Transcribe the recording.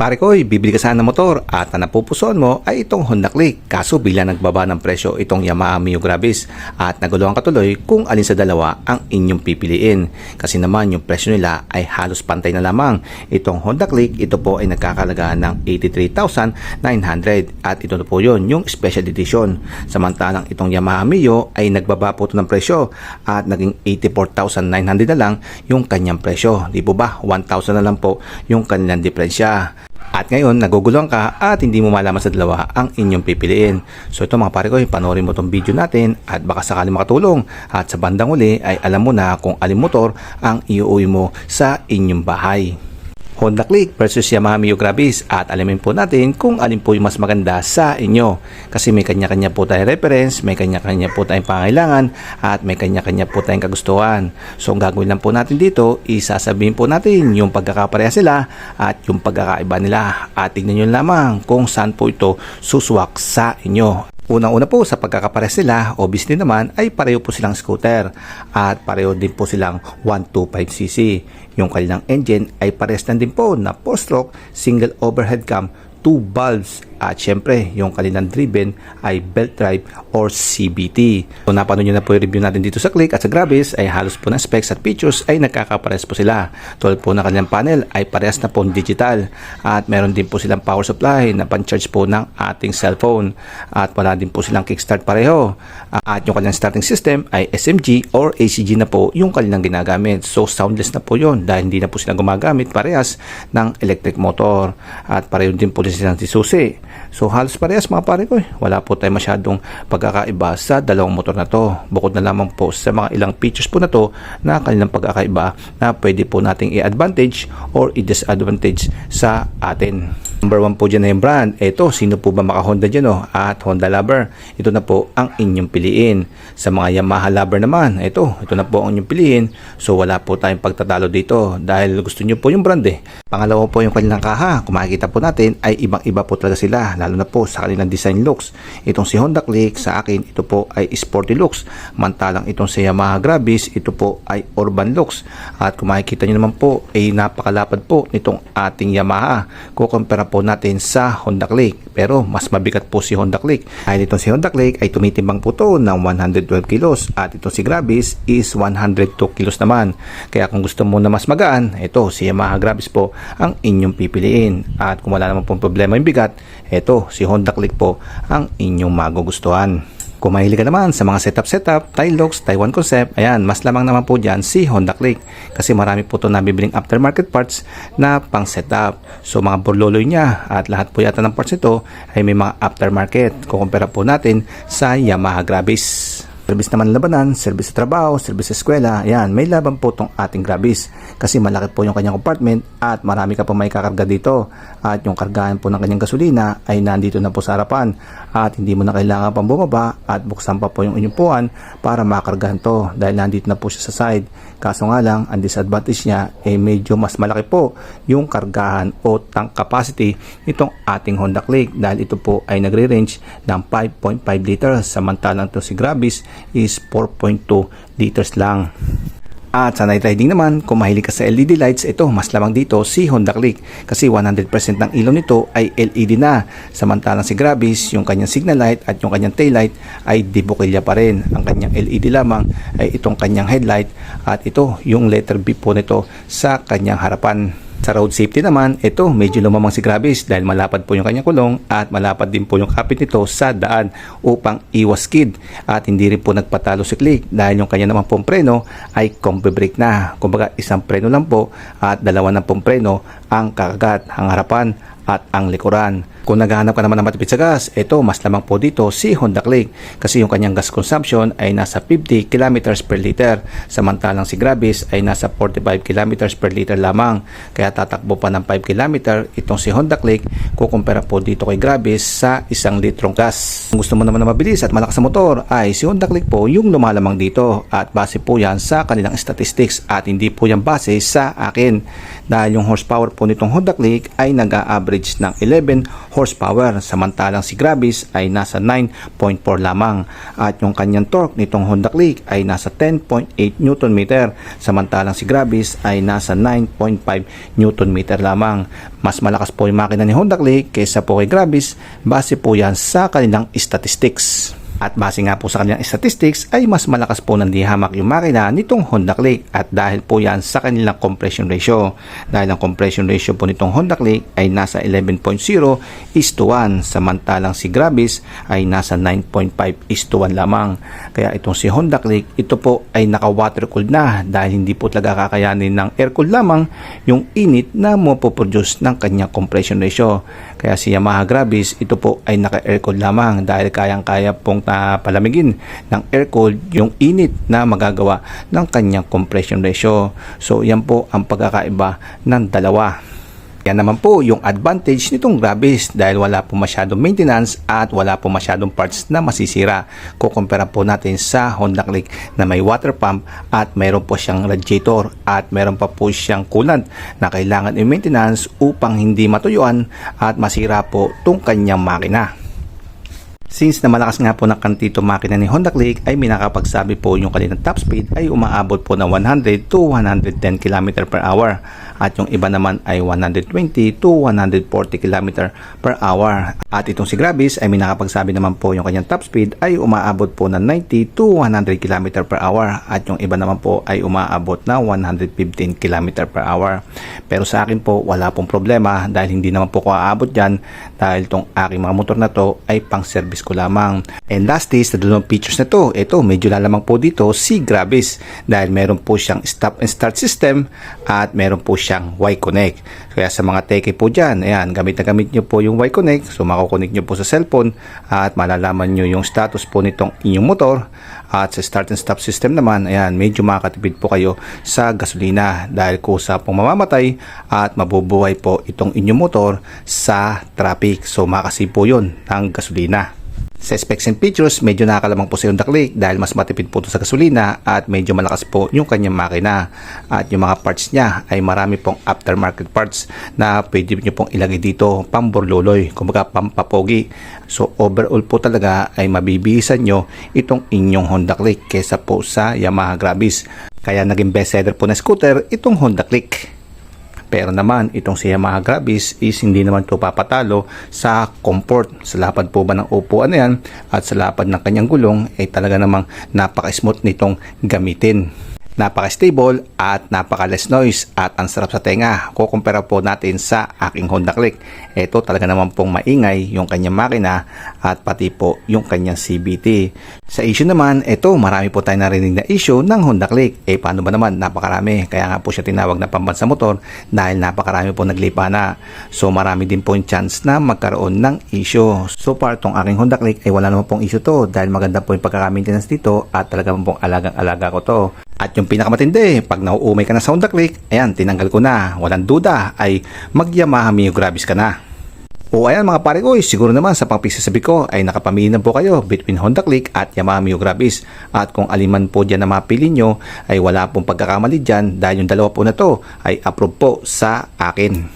Pare ko, bibili ka sana ng motor at ang napupusuan mo ay itong Honda Click. Kaso bigla nagbaba ng presyo itong Yamaha Mio Gravis at naguluhan ka tuloy kung alin sa dalawa ang inyong pipiliin. Kasi naman yung presyo nila ay halos pantay na lamang. Itong Honda Click, ito po ay nagkakalaga ng 83,900 at ito na po yun, yung special edition. Samantalang itong Yamaha Mio ay nagbaba po ito ng presyo at naging 84,900 na lang yung kanyang presyo. Di po ba? 1,000 na lang po yung kanilang diferensya. At ngayon, naguguluhan ka at hindi mo malaman sa dalawa ang inyong pipiliin. So ito mga pare ko, panoorin mo itong video natin at baka sakali makatulong. At sa bandang uli ay alam mo na kung alin motor ang iuwi mo sa inyong bahay. Honda Click versus Yamaha Mio Gravis at alamin po natin kung alin po yung mas maganda sa inyo. Kasi may kanya-kanya po tayong reference, may kanya-kanya po tayong pangailangan at may kanya-kanya po tayong kagustuhan. So ang gagawin lang po natin dito, isasabihin po natin yung pagkakapareha sila at yung pagkakaiba nila. At tignan nyo lamang kung saan po ito suswak sa inyo. Unang-una po sa pagkakapares nila, obviously naman ay pareho po silang scooter at pareho din po silang 125cc. Yung kanilang engine ay pares lang din po na 4-stroke single overhead cam 2 valves at syempre yung kanilang driven ay belt drive or CBT. Kung napanood nyo na po yung review natin dito sa Click at sa Gravis ay halos po na specs at features ay nagkakapares po sila. Tulad po ng kanilang panel ay parehas na po digital at meron din po silang power supply na pan-charge po ng ating cellphone at wala din po silang kickstart pareho. At yung kanilang starting system ay SMG or ACG na po yung kanilang ginagamit. So soundless na po yun dahil hindi na po sila gumagamit parehas ng electric motor at pareho din po din silang susi. So halos parehas mga pare ko eh. Wala po tayo masyadong pagkakaiba sa dalawang motor na to. Bukod na lamang po sa mga ilang features po na to na kanilang pagkakaiba na pwede po nating i-advantage or i-disadvantage sa atin. Number one po dyan na yung brand. Ito, sino po ba maka-Honda dyan oh? At Honda Lover. Ito na po ang inyong piliin. Sa mga Yamaha Lover naman, ito, ito na po ang inyong piliin. So wala po tayong pagtatalo dito dahil gusto nyo po yung brand eh. Pangalawa po yung kanilang kaha. Kung makikita po natin ay ibang-iba po talaga sila lalo na po sa kanilang design looks. Itong si Honda Click sa akin ito po ay sporty looks. Mantalang itong si Yamaha Gravis ito po ay urban looks. At kung makikita nyo naman po ay napakalapad po nitong ating Yamaha. Kukumpara po natin sa Honda Click. Pero mas mabigat po si Honda Click. Dahil itong si Honda Click ay tumitimbang po to ng 112 kilos at itong si Gravis is 102 kilos naman. Kaya kung gusto mo na mas magaan, ito si Yamaha Gravis po ang inyong pipiliin. At kung wala naman pong problema yung bigat, ito si Honda Click po ang inyong magugustuhan. Kung mahilig ka naman sa mga setup-setup, tie locks, Taiwan concept, ayan, mas lamang naman po dyan si Honda Click. Kasi marami po ito nabibiling aftermarket parts na pang setup. So mga burloloy niya at lahat po yata ng parts nito ay may mga aftermarket. Kukumpara po natin sa Yamaha Gravis. Service naman labanan, service sa trabaho, service sa eskwela, ayan, may laban po itong ating Gravis. Kasi malaki po yung kanyang compartment at marami ka pa may kakarga dito. At yung kargahan po ng kanyang gasolina ay nandito na po sa harapan. At hindi mo na kailangan pang bumaba at buksan pa po yung inyong puwan para makargahan to dahil nandito na po siya sa side. Kaso nga lang, ang disadvantage niya ay medyo mas malaki po yung kargahan o tank capacity nitong ating Honda Click dahil ito po ay nagre-range ng 5.5 liters samantalang to si Gravis is 4.2 liters lang. At sa night riding naman, kung mahilig ka sa LED lights, ito mas lamang dito si Honda Click kasi 100% ng ilaw nito ay LED na. Samantalang si Gravis, yung kanyang signal light at yung kanyang tail light ay dibukilya pa rin. Ang kanyang LED lamang ay itong kanyang headlight at ito yung letter B po nito sa kanyang harapan. Sa road safety naman, ito medyo lumamang si Gravis dahil malapad po yung kanyang kulong at malapad din po yung kapit nito sa daan upang iwas skid at hindi rin po nagpatalo si Click dahil yung kanya naman pong preno ay combi brake na. Kumbaga isang preno lang po at dalawa na pong preno ang kakagat, ang harapan at ang likuran. Kung naghahanap ka naman ng matipid sa gas, ito mas lamang po dito si Honda Click. Kasi yung kanyang gas consumption ay nasa 50 kilometers per liter. Samantalang si Gravis ay nasa 45 kilometers per liter lamang. Kaya tatakbo pa ng 5 kilometer itong si Honda Click. Kukumpara po dito kay Gravis sa isang litrong gas. Kung gusto mo naman na mabilis at malakas sa motor ay si Honda Click po yung lumalamang dito. At base po yan sa kanilang statistics. At hindi po yan base sa akin. Dahil yung horsepower po nitong Honda Click ay nag-a-average ng 11 horsepower samantalang si Grabis ay nasa 9.4 lamang at yung kanyang torque nitong Honda Click ay nasa 10.8 Newton meter samantalang si Grabis ay nasa 9.5 Newton meter lamang. Mas malakas po yung makina ni Honda Click kaysa po kay Grabis base po yan sa kanilang statistics. At base nga po sa kanilang statistics ay mas malakas po ng dihamak yung makina nitong Honda Click at dahil po yan sa kanilang compression ratio. Dahil ang compression ratio po nitong Honda Click ay nasa 11.0 is to 1 samantalang si Grabis ay nasa 9.5 is to 1 lamang. Kaya itong si Honda Click ito po ay naka water cooled na dahil hindi po talaga kakayanin ng air cooled lamang yung init na mapoproduce ng kanyang compression ratio. Kaya si Yamaha Grabis ito po ay naka air cooled lamang dahil kayang-kaya pong na palamigin ng air cooled yung init na magagawa ng kanyang compression ratio. So yan po ang pagkakaiba ng dalawa. Yan naman po yung advantage nitong Grabis dahil wala po masyadong maintenance at wala po masyadong parts na masisira. Kukumpara po natin sa Honda Click na may water pump at mayroon po siyang radiator at mayroon pa po siyang coolant na kailangan i-maintenance upang hindi matuyuan at masira po itong kanyang makina. Since na malakas nga po ng kantito makina ni Honda Click ay minakapagsabi po yung kanilang top speed ay umaabot po ng 100 to 110 km per hour. At yung iba naman ay 120 to 140 km per hour. At itong si Grabis ay minakapagsabi naman po yung kanyang top speed ay umaabot po ng 90 to 100 km per hour. At yung iba naman po ay umaabot na 115 km per hour. Pero sa akin po wala pong problema dahil hindi naman po ko aabot dyan dahil tong aking mga motor na to ay pang service ko lamang. And lastly, sa dalawang features na to, ito medyo lalamang po dito si Grabis dahil meron po siyang stop and start system at meron po siyang Y-Connect. Kaya sa mga teke po dyan, ayan, gamit na gamit nyo po yung Y-Connect, so makukonek nyo po sa cellphone at malalaman nyo yung status po nitong inyong motor at sa start and stop system naman, ayan, medyo makakatipid po kayo sa gasolina dahil kusa pong mamamatay at mabubuhay po itong inyong motor sa traffic. So makasi po yun ng gasolina. Sa specs and features, medyo nakakalamang po sa Honda Click dahil mas matipid po ito sa gasolina at medyo malakas po yung kanyang makina. At yung mga parts niya ay marami pong aftermarket parts na pwede nyo pong ilagay dito pamborloloy, kumbaga pampapogi. So overall po talaga ay mabibihisan nyo itong inyong Honda Click kesa po sa Yamaha Grabis. Kaya naging bestseller po na scooter itong Honda Click. Pero naman, itong si Yamaha Grabis is hindi naman ito papatalo sa comfort. Sa lapad po ba ng upuan na yan at sa lapad ng kanyang gulong ay talaga namang napaka-smooth nitong gamitin. Napaka-stable at napaka-less noise at ang sarap sa tenga. Kukumpara po natin sa aking Honda Click. Ito talaga naman pong maingay yung kanyang makina at pati po yung kanyang CBT. Sa issue naman, ito marami po tayo narinig na issue ng Honda Click. Eh paano ba naman? Napakarami. Kaya nga po siya tinawag na pambansa motor dahil napakarami po naglipa na. So marami din po yung chance na magkaroon ng issue. So far tong aking Honda Click ay wala naman pong issue to dahil maganda po yung pagkaka-maintenance dito at talaga pong alagang-alaga ko to. At yung pinakamatindi, pag nauumay ka na sa Honda Click, ayan, tinanggal ko na. Walang duda ay mag-Yamaha Mio Grabis ka na. O ayan mga pare ko, siguro naman sa pangpigsasabi ko ay nakapamili na po kayo between Honda Click at Yamaha Mio Grabis. At kung aliman po dyan na mapili nyo ay wala pong pagkakamali dyan dahil yung dalawa po na to ay approve po sa akin.